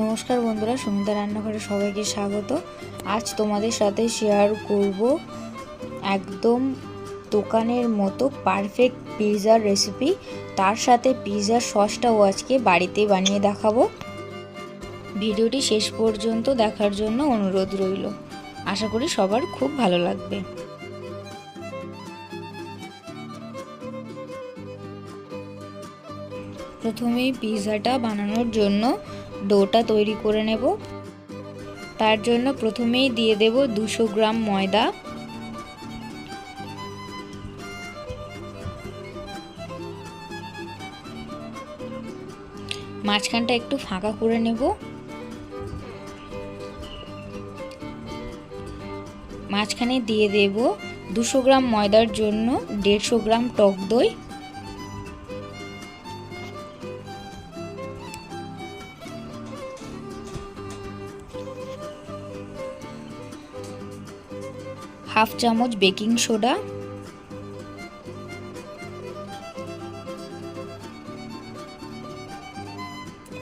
নমস্কার বন্ধুরা, সুমিতা রান্নাঘরে সবাইকে স্বাগত। আজ তোমাদের সাথে শেয়ার করব একদম দোকানের মতো পারফেক্ট পিৎজার রেসিপি তার সাথে পিৎজার সসটাও আজকে বাড়িতে বানিয়ে দেখাবো। ভিডিওটি শেষ পর্যন্ত দেখার জন্য অনুরোধ রইল। আশা করি সবার খুব ভালো লাগবে। প্রথমেই পিৎজাটা বানানোর জন্য ডোটা তৈরি করে নেব। তার জন্য প্রথমেই দিয়ে দেব দুশো গ্রাম ময়দা। মাঝখানটা একটু ফাঁকা করে নেব। মাঝখানে দিয়ে দেব দুশো গ্রাম ময়দার জন্য দেড়শো গ্রাম টক দই। হাফ চামচ বেকিং সোডা।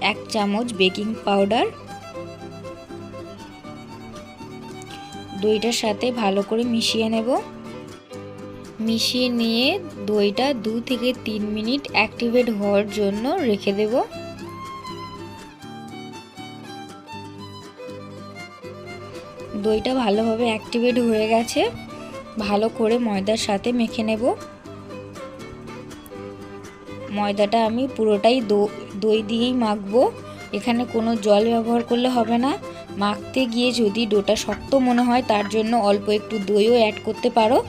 এক চামচ বেকিং পাউডার। দইটার সাথে ভালো করে মিশিয়ে নেব। মিশিয়ে নিয়ে দইটা দু থেকে তিন মিনিট অ্যাক্টিভেট হওয়ার জন্য রেখে দেব। দইটা ভালোভাবে অ্যাক্টিভেট হয়ে গেছে। ভালো করে ময়দার সাথে মেখে নেব। ময়দাটা আমি পুরোটাই দই দিয়েই মাখবো। এখানে কোনো জল ব্যবহার করলে হবে না। মাখতে গিয়ে যদি ডোটা শক্ত মনে হয়, তার জন্য অল্প একটু দইও অ্যাড করতে পারো।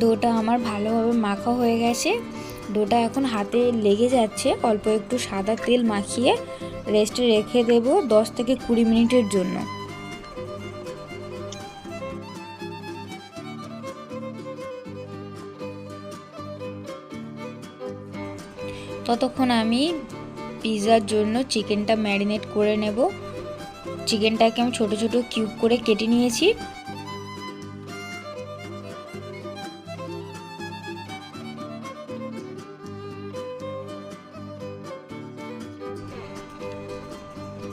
ডোটা আমার ভালোভাবে মাখা হয়ে গেছে। ডোটা এখন হাতে লেগে যাচ্ছে। অল্প একটু সাদা তেল মাখিয়ে রেস্টে রেখে দেব দশ থেকে কুড়ি মিনিটের জন্য। ততক্ষণ আমি পিৎজার জন্য চিকেনটা ম্যারিনেট করে নেব। চিকেনটাকে আমি ছোট ছোট কিউব করে কেটে নিয়েছি।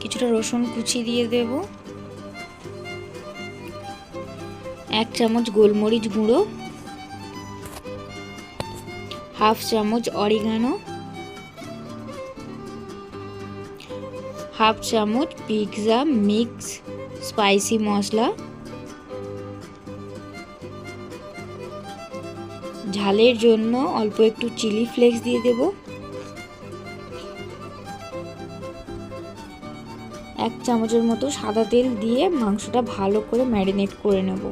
কিছুটা রসুন কুচি দিয়ে দেব। এক চামচ গোলমরিচ গুঁড়ো। হাফ চামচ অরিগানো। হাফ চামচ পিৎজা মিক্স স্পাইসি মশলা। ঝালের জন্য অল্প একটু চিলি ফ্লেক্স দিয়ে দেবো। এক চামচের মতো সাদা তেল দিয়ে মাংসটা ভালো করে ম্যারিনেট করে নেব।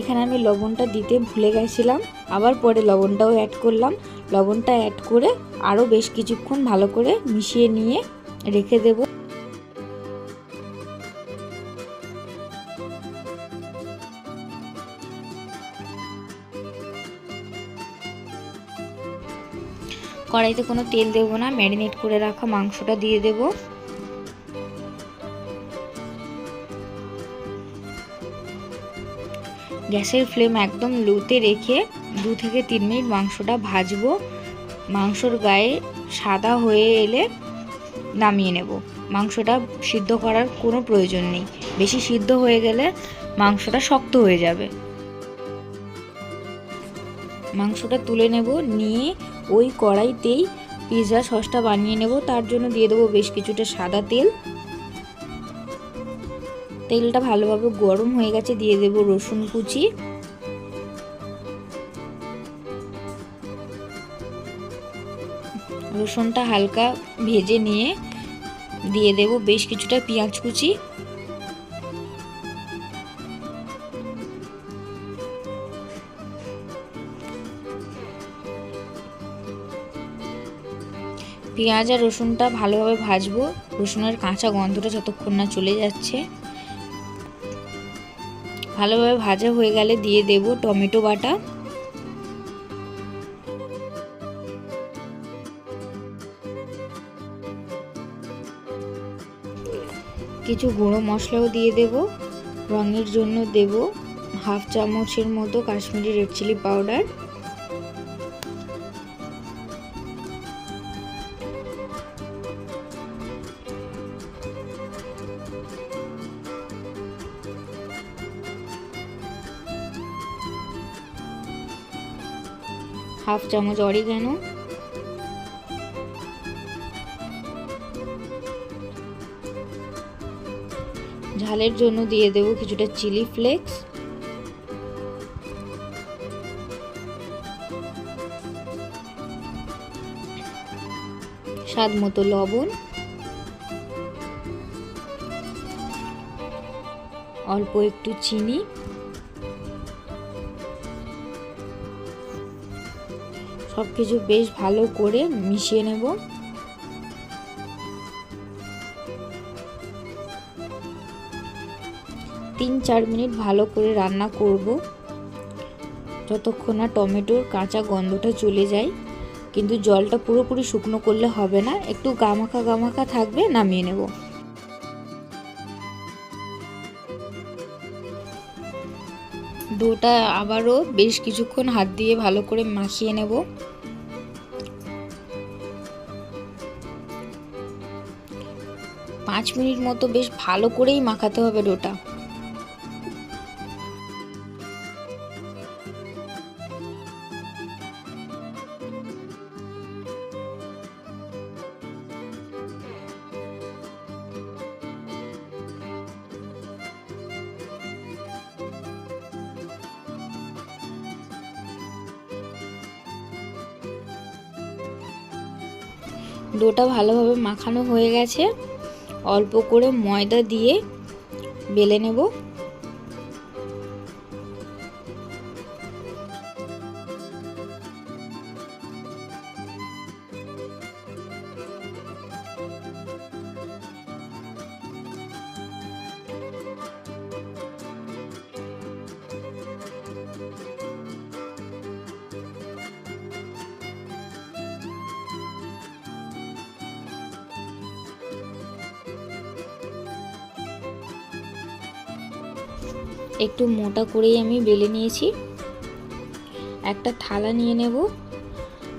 এখানে আমি লবণটা দিতে ভুলে গেছিলাম, আবার পরে লবণটাও অ্যাড করলাম। লবণটা অ্যাড করে আরও বেশ কিছুক্ষণ ভালো করে মিশিয়ে নিয়ে রেখে দেবো। কড়াইতে কোনো তেল দেব না, ম্যারিনেট করে রাখা মাংসটা দিয়ে দেব। গ্যাসের ফ্লেম একদম লোতে রেখে দু থেকে তিন মিনিট মাংসটা ভাজবো। মাংসর গায়ে সাদা হয়ে এলে নামিয়ে নেব। মাংসটা সিদ্ধ করার কোনো প্রয়োজন নেই। বেশি সিদ্ধ হয়ে গেলে মাংসটা শক্ত হয়ে যাবে। মাংসটা তুলে নেব, নিয়ে ওই কড়াইতেই পিৎজা সসটা বানিয়ে নেব, তার জন্য দিয়ে দেবো বেশ কিছুটা সাদা তেল। তেলটা ভালোভাবে গরম হয়ে গেছে, দিয়ে দেব রসুন কুচি। রসুনটা হালকা ভেজে নিয়ে দিয়ে দেব বেশ কিছুটা পেঁয়াজ কুচি। পেঁয়াজ আর রসুনটা ভালোভাবে ভাজবো। রসুনের কাঁচা গন্ধটা যতক্ষণ না চলে যাচ্ছে। ভালোভাবে ভাজা হয়ে গেলে দিয়ে দেব টমেটো বাটা। কিছু গুঁড়ো মশলাও দিয়ে দেব। রঙের জন্য দেব হাফ চামচের মতো Kashmiri red chilli powder. Half চামচ অরিগ্যানো ঝালের জন্য দিয়ে দেব কিছুটা চিলি ফ্লেক্স। স্বাদ মতো লবণ। অল্প একটু চিনি। সব কিছু বেশ ভালো করে মিশিয়ে নেব। তিন চার মিনিট ভালো করে রান্না করব। যতক্ষণ না টমেটোর কাঁচা গন্ধটা চলে যায়, কিন্তু জলটা পুরোপুরি শুকনো করলে হবে না, একটু গামাখা গামাখা থাকবে, নামিয়ে নেব। ডোটা আবারও বেশ কিছুক্ষণ হাত দিয়ে ভালো করে মাখিয়ে নেব। পাঁচ মিনিট মতো বেশ ভালো করেই মাখাতে হবে ডোটা। ডোটা ভালোভাবে মাখানো হয়ে গেছে। অল্প করে ময়দা দিয়ে বেলে নেব। একটু মোটা করেই আমি বেলে নিয়েছি। একটা থালা নিয়ে নেব।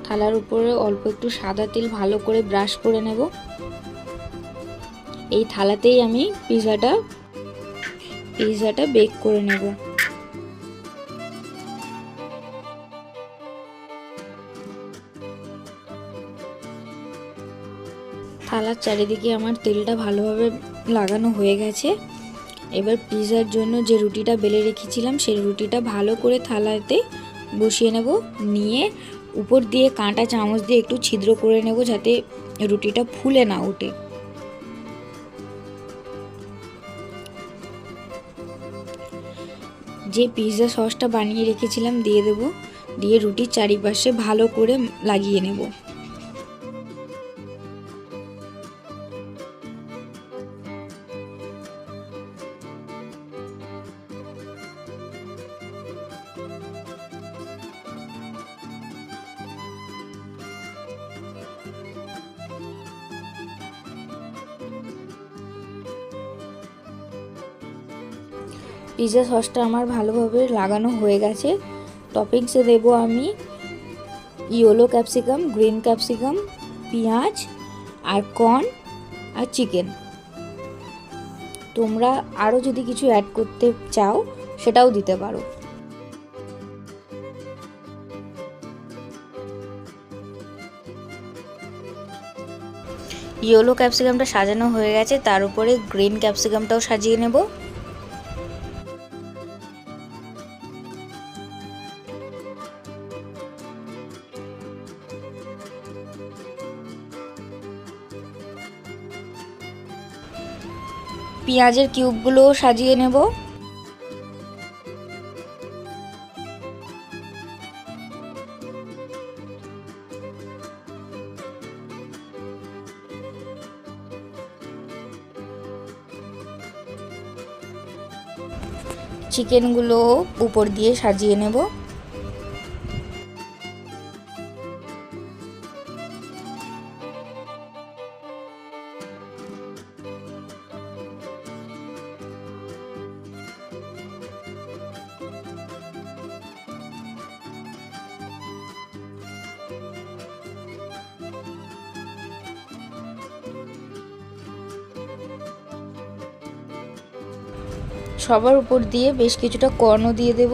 থালার উপরে অল্প একটু সাদা তেল ভালো করে ব্রাশ করে নেব। এই থালাতেই আমি পিৎজাটা পিৎজাটা বেক করে নেব। থালার চারিদিকে আমার তেলটা ভালোভাবে লাগানো হয়ে গেছে। এবার পিৎজার জন্য যে রুটিটা বেলে রেখেছিলাম, সেই রুটিটা ভালো করে থালাতে বসিয়ে নেব। নিয়ে উপর দিয়ে কাঁটা চামচ দিয়ে একটু ছিদ্র করে নেব যাতে রুটিটা ফুলে না ওঠে। যে পিৎজা সসটা বানিয়ে রেখেছিলাম দিয়ে দেব। দিয়ে রুটির চারিপাশে ভালো করে লাগিয়ে নেব। পিৎজা সসটা আমার ভালোভাবে লাগানো হয়ে গেছে। টপিংসে দেব আমি ইয়েলো ক্যাপসিকাম, গ্রিন ক্যাপসিকাম, পেঁয়াজ আর কর্ন আর চিকেন। তোমরা আরও যদি কিছু অ্যাড করতে চাও, সেটাও দিতে পারো। ইয়েলো ক্যাপসিকামটা সাজানো হয়ে গেছে, তার উপরে গ্রিন ক্যাপসিকামটাও সাজিয়ে নেব। পেঁয়াজের কিউবগুলো সাজিয়ে নেব। চিকেনগুলো উপর দিয়ে সাজিয়ে নেব। সবার উপর দিয়ে বেশ কিছুটা কর্নও দিয়ে দেব।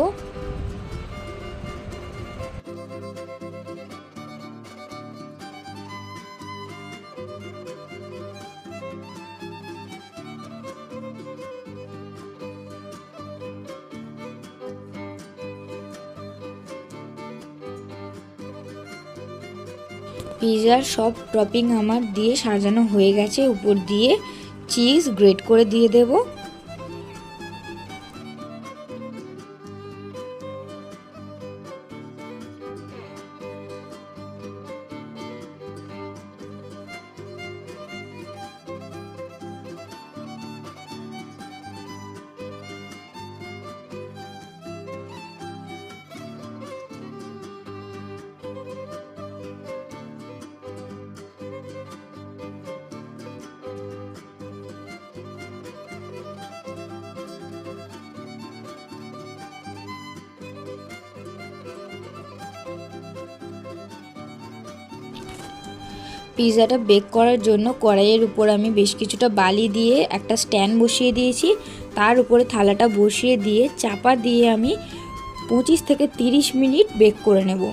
পিৎজার সব টপিং আমার দিয়ে সাজানো হয়ে গেছে। উপর দিয়ে চিজ গ্রেট করে দিয়ে দেবো। পিৎজাটা বেক করার জন্য কড়াইয়ের উপর আমি বেশ কিছুটা বালি দিয়ে একটা স্ট্যান্ড বসিয়ে দিয়েছি। তার উপরে থালাটা বসিয়ে দিয়ে চাপা দিয়ে আমি পঁচিশ থেকে তিরিশ মিনিট বেক করে নেব।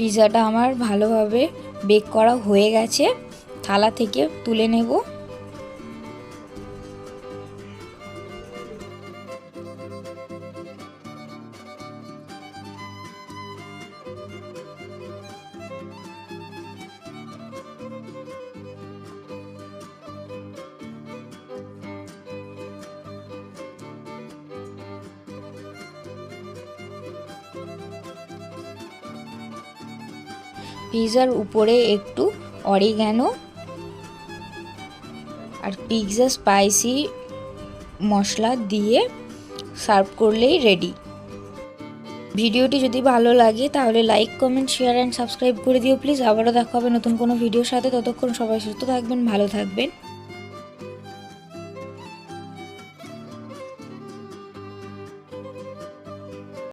পিৎজাটা আমার ভালোভাবে বেক করা হয়ে গেছে। থালা থেকে তুলে নেব। পিৎজার উপরে একটু অরিগ্যানো আর পিৎজা স্পাইসি মশলা দিয়ে সার্ভ করলেই রেডি ভিডিওটি যদি ভালো লাগে তাহলে like comment share and subscribe করে দিও। প্লিজ আবারও দেখা হবে নতুন কোনো ভিডিওর সাথে। ততক্ষণ সবাই সুস্থ থাকবেন, ভালো থাকবেন।